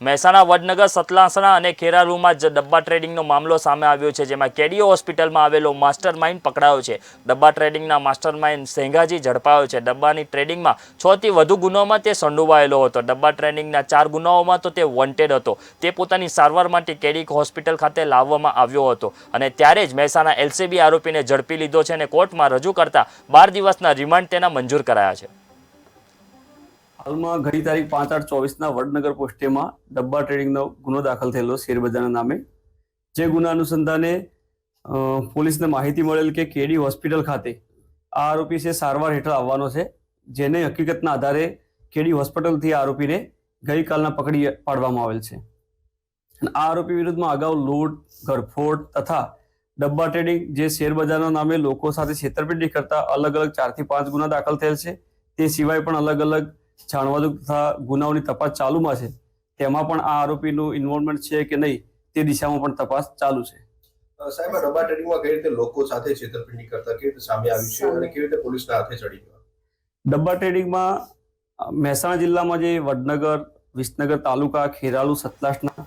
મહેસાણા, વડનગર, સતલાસણા અને ખેરાલુમાં જ ડબ્બા ટ્રેડિંગનો મામલો સામે આવ્યો છે, જેમાં કેડીઓ હોસ્પિટલમાં આવેલો માસ્ટર માઇન્ડ પકડાયો છે. ડબ્બા ટ્રેડિંગના માસ્ટર માઇન્ડ સેંઘાજી ઝડપાયો છે. ડબ્બાની ટ્રેડિંગમાં છથી વધુ ગુનાઓમાં તે સંડોવાયેલો હતો. ડબ્બા ટ્રેડિંગના ચાર ગુનાઓમાં તો તે વોન્ટેડ હતો. તે પોતાની સારવાર માટે કેડી હોસ્પિટલ ખાતે લાવવામાં આવ્યો હતો અને ત્યારે જ મહેસાણા એલસીબી આરોપીને ઝડપી લીધો છે અને કોર્ટમાં રજૂ કરતા બાર દિવસના રિમાન્ડ તેના મંજૂર કરાયા છે. હાલમાં ઘણી તારીખ પાંચ આઠ ચોવીસના વડનગર પોસ્ટેમાં ડબ્બા ટ્રેડિંગનો ગુનો દાખલ થયેલો શેરબજારના નામે. જે ગુના અનુસંધાને પોલીસને માહિતી મળેલ કે કેડી હોસ્પિટલ ખાતે આ આરોપી છે સારવાર હેઠળ આવવાનો છે, જેને હકીકતના આધારે કેડી હોસ્પિટલથી આરોપીને ગઈકાલના પકડી પાડવામાં આવેલ છે. આ આરોપી વિરુદ્ધમાં અગાઉ લૂંટ, ઘરફોડ તથા ડબ્બા ટ્રેડિંગ જે શેરબજારના નામે લોકો સાથે છેતરપિંડી કરતા અલગ અલગ ચારથી પાંચ ગુના દાખલ થયેલ છે. તે સિવાય પણ અલગ અલગ જાણવાજોગ તથા ગુનાઓની તપાસ ચાલુમાં છે. તેમાં પણ આ આરોપીનું ઇન્વોલ્વમેન્ટ છે કે નહીં તે દિશામાં પણ તપાસ ચાલુ છે. સાહેબ રબા ડબ્બા ટ્રેડિંગમાં કઈ રીતે લોકો સાથે છેતરપિંડી કરતા? કેવી રીતે સામે આવ્યું છે અને કેવી રીતે પોલીસના હાથે ચડી ગયો? ડબ્બા ટ્રેડિંગમાં અ, મહેસાણા જિલ્લામાં જે વડનગર વિસનગર તાલુકા ખેરાલુ સતલાસના